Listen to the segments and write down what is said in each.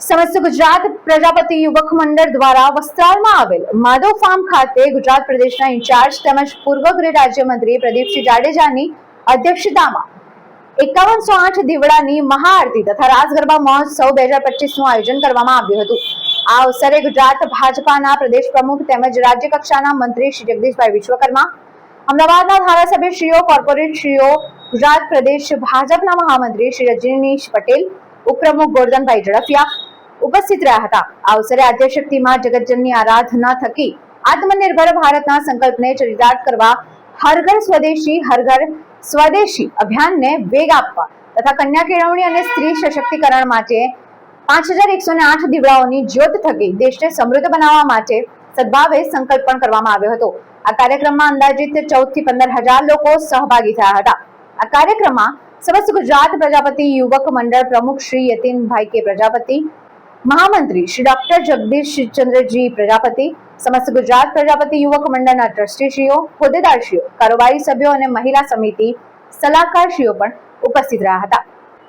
સમસ્ત ગુજરાત પ્રજાપતિ યુવક મંડળ દ્વારા વસ્ત્રાલમાં આવેલ માધવ ફાર્મ ખાતે ગુજરાત પ્રદેશના ઇન્ચાર્જ તેમજ પૂર્વ ગૃહ રાજ્યમંત્રી પ્રદીપસિંહ જાડેજાની અધ્યક્ષતામાં એકાવનસો આઠ દીવડાની મહાઆરતી તથા રાસ ગરબા મહોત્સવ બે હજાર પચીસનું આયોજન કરવામાં આવ્યું હતું. આ અવસરે ગુજરાત ભાજપાના પ્રદેશ પ્રમુખ તેમજ રાજ્ય કક્ષાના મંત્રી શ્રી જગદીશભાઈ વિશ્વકર્મા, અમદાવાદના ધારાસભ્યશ્રીઓ કોર્પોરેટશ્રીઓ ગુજરાત પ્રદેશ ભાજપના મહામંત્રી શ્રી રજનીશ પટેલ ઉપપ્રમુખ ગોરધનભાઈ ઝડફિયા ઉપસ્થિત રહ્યા હતા. આ અવસરે આદ્યશક્તિમાં જગતજનની આરાધના થકી આત્મનિર્ભર ભારતના સંકલ્પને ચરિતાર્થ કરવા હર સ્વદેશી હર સ્વદેશી અભિયાનને વેગ આપવા તથા કન્યા કેળવણી અને સ્ત્રી સશક્તિકરણ માટે પાંચ હજાર એકસો ને આઠ દીવડાઓની જ્યોત થકી દેશને સમૃદ્ધ બનાવવા માટે સદભાવે સંકલ્પ પણ કરવામાં આવ્યો હતો. આ કાર્યક્રમમાં અંદાજિત ચૌદથી પંદર હજાર લોકો સહભાગી થયા હતા. આ કાર્યક્રમમાં સમસ્ત ગુજરાત પ્રજાપતિ યુવક મંડળ પ્રમુખ શ્રી યતીનભાઈ કે પ્રજાપતિ, મહામંત્રી શ્રી ડોક્ટર જગદીશ ચંદ્રજી પ્રજાપતિ, સમસ્ત ગુજરાત પ્રજાપતિ યુવક મંડળના ટ્રસ્ટીશ્રીઓ, હોદ્દેદારશ્રીઓ, કારોબારી સભ્યો અને મહિલા સમિતિ સલાહકારશ્રીઓ પણ ઉપસ્થિત રહ્યા હતા.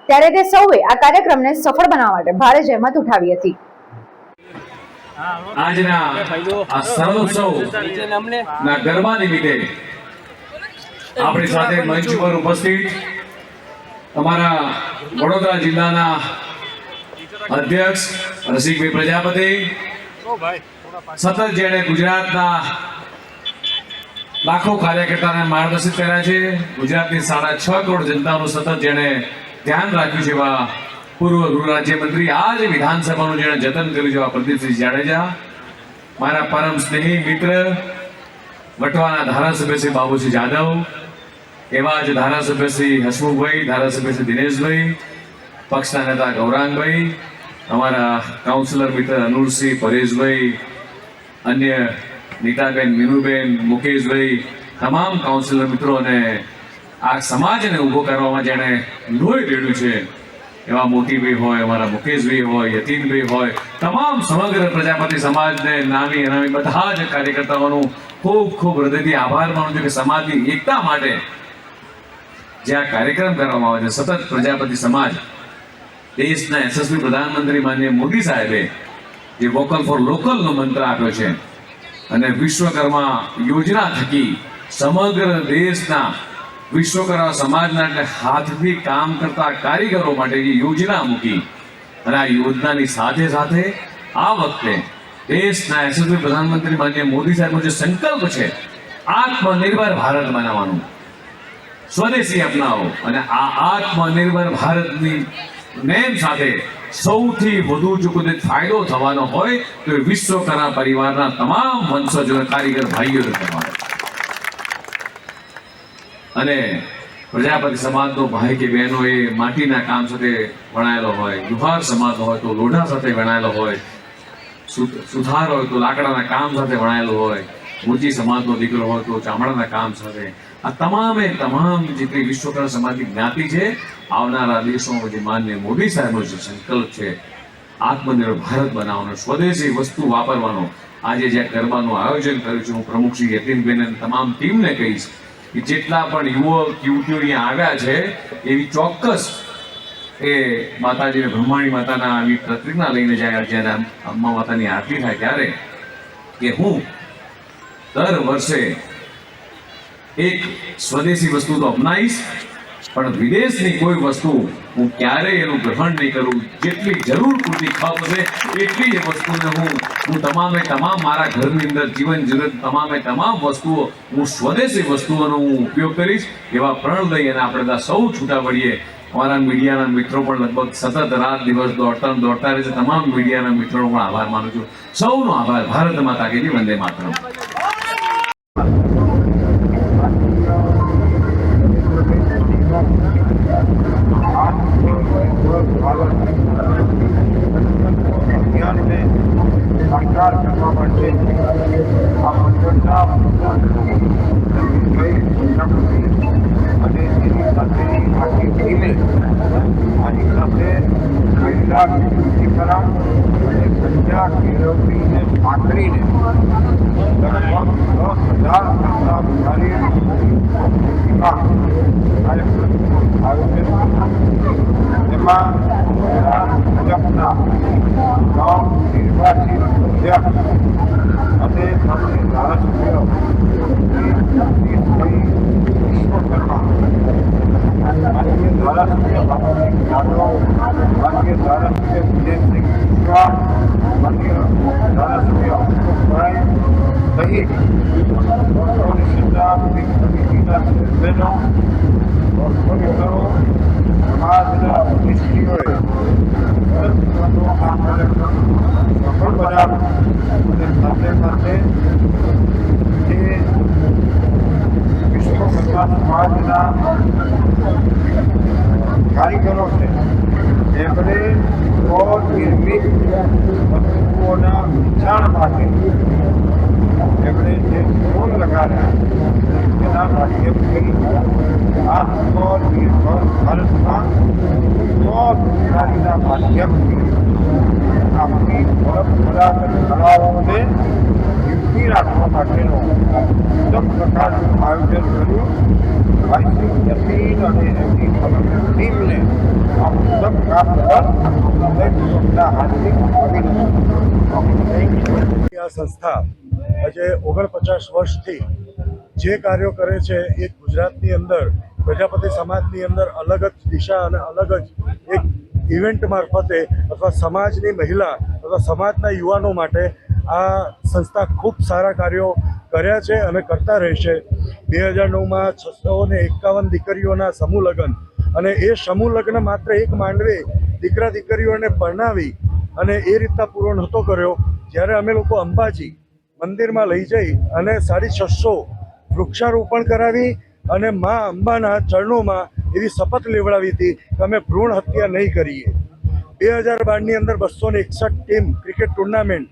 ત્યારે તે સૌએ આ કાર્યક્રમને સફળ બનાવવા માટે ભારે જહેમત ઉઠાવી હતી. આજના આ સર્વોત્સવ ના ગરબા નિમિત્તે આપણી સાથે મંચ ઉપર ઉપસ્થિત અમારા વડોદરા જિલ્લાના અધ્યક્ષ રસિકભાઈ પ્રજાપતિ, સતત જેણે ગુજરાતના લાખો કાર્યકર્તાને માર્ગદર્શિત કર્યા છે. ગુજરાતની સાડા છ કરોડ જનતાનું સતત જેણે ધ્યાન રાખ્યું છે એવા પૂર્વ ગૃહ રાજ્યમંત્રી, આજ વિધાનસભાનું જેણે જતન કર્યું છે એવા પ્રદીપસિંહ જાડેજા, મારા પરમ સ્નેહી મિત્ર, વટવાના ધારાસભ્ય શ્રી બાબુસિંહ જાદવ એવા જ ધારાસભ્ય શ્રી હસમુખભાઈ, ધારાસભ્ય શ્રી દિનેશભાઈ, પક્ષના નેતા ગૌરાંગભાઈ, અમારા કાઉન્સિલર મિત્ર અનુરસિંહ પરેશભાઈ, અન્ય નીતાબેન, મીનુબેન, મુકેશભાઈ, તમામ કાઉન્સિલર મિત્રો અને આ સમાજને ઊભો કરવામાં જેણે લોહી રેડ્યું છે. એવા મોતીભાઈ હોય, અમારા મુકેશભાઈ હોય, યતીનભાઈ હોય, તમામ સમગ્ર પ્રજાપતિ સમાજને નામી અનામી બધા જ કાર્યકર્તાઓનું ખૂબ ખૂબ હૃદયથી આભાર માનું છું કે સમાજની એકતા માટે જે આ કાર્યક્રમ કરવામાં આવે છે, સતત પ્રજાપતિ સમાજ, દેશના યશસ્વી પ્રધાનમંત્રી માન્ય મોદી સાહેબે જે વોકલ ફોર લોકલનો મંત્ર આપ્યો છે અને વિશ્વકર્મા યોજના થકી સમગ્ર દેશના વિશ્વકર્મા સમાજના એટલે હાથથી કામ કરતા કારીગરો માટે જે યોજના મૂકી અને આ યોજનાની સાથે સાથે આ વખતે દેશના યશસ્વી પ્રધાનમંત્રી માન્ય મોદી સાહેબનો જે સંકલ્પ છે, આત્મનિર્ભર ભારત બનાવવાનું. સ્વદેશી અપનાવો અને આ આત્મનિર્ભર ભારતની નેમ સાથે સૌથી વધુ જો કોઈ ફાયદો થવાનો હોય તો એ વિશ્વકરા પરિવારના તમામ વંશજો કારીગર ભાઈઓને તમારો અને પ્રજાપતિ સમાજનો ભાઈ કે બહેનો એ માટીના કામ સાથે વણાયેલો હોય લુહાર સમાજનો હોય તો લોઢા સાથે વણાયેલો હોય સુથાર હોય તો લાકડાના કામ સાથે વણાયેલો હોય ઊંચી સમાજનો દીકરો હોય તો ચામડાના કામ સાથે. આ તમામે તમામ જેટલી વિશ્વકર્મા સમાજની જ્ઞાતિ છે, આવનારા દિવસોમાં જે માન્ય મોદી સાહેબનો જે સંકલ્પ છે, આત્મનિર્ભર ભારત બનાવવાનો, સ્વદેશી વસ્તુ વાપરવાનો, આજે જે ગરબાનું આયોજન કર્યું છે, હું પ્રમુખ શ્રી યતીનબેન અને તમામ ટીમને કહીશ કે જેટલા પણ યુવક, યુવતીઓ અહીંયા આવ્યા છે, એવી ચોક્કસ એ માતાજીને બ્રહ્માણી માતાના આવી પ્રતિજ્ઞા લઈને જાય, જ્યારે અમ્મા માતાની આરતી થાય ત્યારે કે હું દર વર્ષે એક સ્વદેશી વસ્તુ તો અપનાવીશ, પણ વિદેશની કોઈ વસ્તુ હું ક્યારેય એનું ગ્રહણ નહીં કરું. જેટલી જરૂર પૂરતી ખપ હશે એટલી જ વસ્તુને હું હું તમામે તમામ મારા ઘરની અંદર જીવન જીવન તમામે તમામ વસ્તુઓ હું સ્વદેશી વસ્તુઓનો હું ઉપયોગ કરીશ, એવા પ્રણ લઈ અને આપણે બધા સૌ છૂટા પડીએ. અમારા મીડિયાના મિત્રો પણ લગભગ સતત રાત દિવસ દોડતા દોડતા રહે છે. તમામ મીડિયાના મિત્રોનો પણ આભાર માનું છું. સૌનો આભાર. ભારત માતા કે વંદે માતરમ અભિયાનને સાકાર કરવા માટે આ કન્યા કેળવણીને લગભગ દસ હજાર કરતા વધારે એમાં ભાજપના નવ નિર્વાચિત અને માન્ય ધારાસભ્ય વિશ્વકર્મા માન્ય ધારાસભ્ય માન્ય ધારાસભ્ય વિજયસિંહ મિશ્રા માન્ય ધારાસભ્ય અશોકભાઈ સહિત ડોક્ટરની સત્તા સમિતિના સભ્યનો ડોક્ટરો સમાજના પ્રતિષ્ઠીઓએ સરસ્વતનો આ કાર્યક્રમ સફળ બનાવ્યો અને સાથે સાથે જે વિશ્વકર્મા સમાજના કારીગરો છે એમણે સ્વનિર્મિત વસ્તુઓના વેચાણ માટે એમણે જે ફોન લગાડ્યા તેના માધ્યમથી આ સ્વનિર્ભર ભારતમાં સ્વરોજગારીના માધ્યમથી આપણી પરંપરાગત કલાઓને જીવતી રાખવા માટેનો ઉત્તમ પ્રકારનું આયોજન કર્યું ભાઈ જમીન અને એમની ટીમને આ ઉત્તમ કામ પર હાર્દિક અભિનંદન આ સંસ્થા આજે ઓગણપચાસ વર્ષથી જે કાર્યો કરે છે એ ગુજરાતની અંદર, પ્રજાપતિ સમાજની અંદર અલગ જ દિશા અને અલગ જ એક ઇવેન્ટ મારફતે અથવા સમાજની મહિલા અથવા સમાજના યુવાનો માટે આ સંસ્થા ખૂબ સારા કાર્યો કર્યા છે અને કરતા રહેશે. બે હજાર નવમાં છસો ને એકાવન દીકરીઓના સમૂહ લગ્ન અને એ સમૂહ લગ્ન માત્ર એક માંડવે દીકરા દીકરીઓને પરણાવી અને એ રીતના પૂરો નહોતો કર્યો. જ્યારે અમે લોકો અંબાજી મંદિરમાં લઈ જઈ અને સાડી છસો વૃક્ષારોપણ કરાવી અને મા અંબાના ચરણોમાં એવી શપથ લેવડાવી હતી કે અમે ભ્રૂણ હત્યા નહીં કરીએ. બે હજાર બારની અંદર બસો ને એકસઠ ટીમ ક્રિકેટ ટુર્નામેન્ટ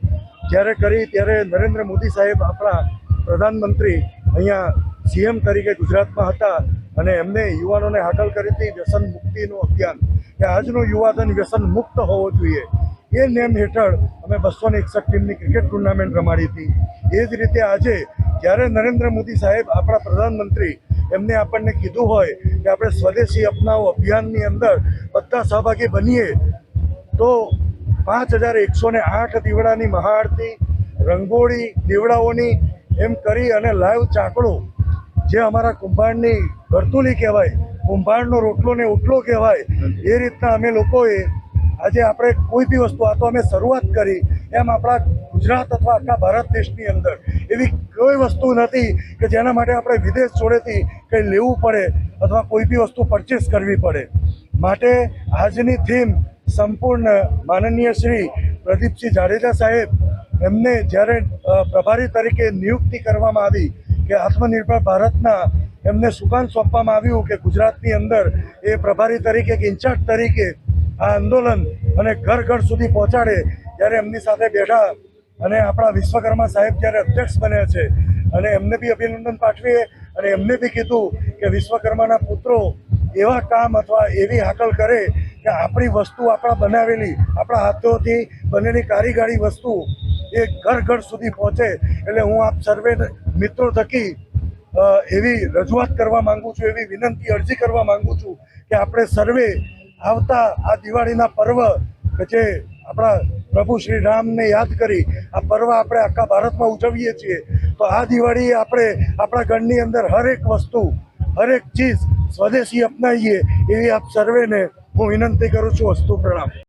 જ્યારે કરી ત્યારે નરેન્દ્ર મોદી સાહેબ આપણા પ્રધાનમંત્રી અહીંયા સીએમ તરીકે ગુજરાતમાં હતા અને એમને યુવાનોને હાકલ કરી હતી વ્યસન મુક્તિનું અભિયાન. કે આજનો યુવાધન વ્યસન મુક્ત હોવો જોઈએ. એ નેમ હેઠળ અમે બસો ને એકસઠ ટીમની ક્રિકેટ ટુર્નામેન્ટ રમાડી હતી. એ જ રીતે આજે જ્યારે નરેન્દ્ર મોદી સાહેબ આપણા પ્રધાનમંત્રી એમને આપણને કીધું હોય કે આપણે સ્વદેશી અપનાવો અભિયાનની અંદર બધા સહભાગી બનીએ, તો પાંચ હજાર એકસો ને આઠ દીવડાની મહાઆરતી રંગોળી દીવડાઓની એમ કરી અને લાઈવ ચાકડો જે અમારા કુંભારની વર્તુલી કહેવાય કુંભારનો રોટલો ને ઓટલો કહેવાય એ રીતના અમે લોકોએ આજે આપણે કોઈ બી વસ્તુ આ તો અમે શરૂઆત કરી એમ આપણા ગુજરાત અથવા આખા ભારત દેશની અંદર એવી કોઈ વસ્તુ નથી કે જેના માટે આપણે વિદેશ જોડેથી કંઈ લેવું પડે અથવા કોઈ બી વસ્તુ પરચેસ કરવી પડે. માટે આજની થીમ સંપૂર્ણ માનનીય શ્રી પ્રદીપસિંહ જાડેજા સાહેબ એમને જ્યારે પ્રભારી તરીકે નિયુક્તિ કરવામાં આવી કે આત્મનિર્ભર ભારતના એમને સુકાન સોંપવામાં આવ્યું કે ગુજરાતની અંદર એ પ્રભારી તરીકે કે ઇન્ચાર્જ તરીકે આ આંદોલન અને ઘર ઘર સુધી પહોંચાડે ત્યારે એમની સાથે બેઠા અને આપણા વિશ્વકર્મા સાહેબ જ્યારે અધ્યક્ષ બન્યા છે અને એમને બી અભિનંદન પાઠવીએ અને એમને બી કીધું કે વિશ્વકર્માના પુત્રો એવા કામ અથવા એવી હાકલ કરે કે આપણી વસ્તુ આપણા બનાવેલી, આપણા હાથોથી બનેલી કારીગરી વસ્તુ એ ઘર ઘર સુધી પહોંચે. એટલે હું આપ સર્વે મિત્રો થકી એવી રજૂઆત કરવા માંગુ છું, એવી વિનંતી, અરજી કરવા માંગુ છું કે આપણે સર્વે આવતા આ દિવાળીના પર્વ કે જે આપણા પ્રભુ શ્રી રામને યાદ કરી, આ પર્વ આપણે આખા ભારતમાં ઉજવીએ છીએ. તો આ દિવાળીએ આપણે આપણા ઘરની અંદર હરેક વસ્તુ, હરેક ચીજ સ્વદેશી અપનાવીએ એવી આપ સર્વેને હું વિનંતી કરું છું વસ્તુ પ્રણામ.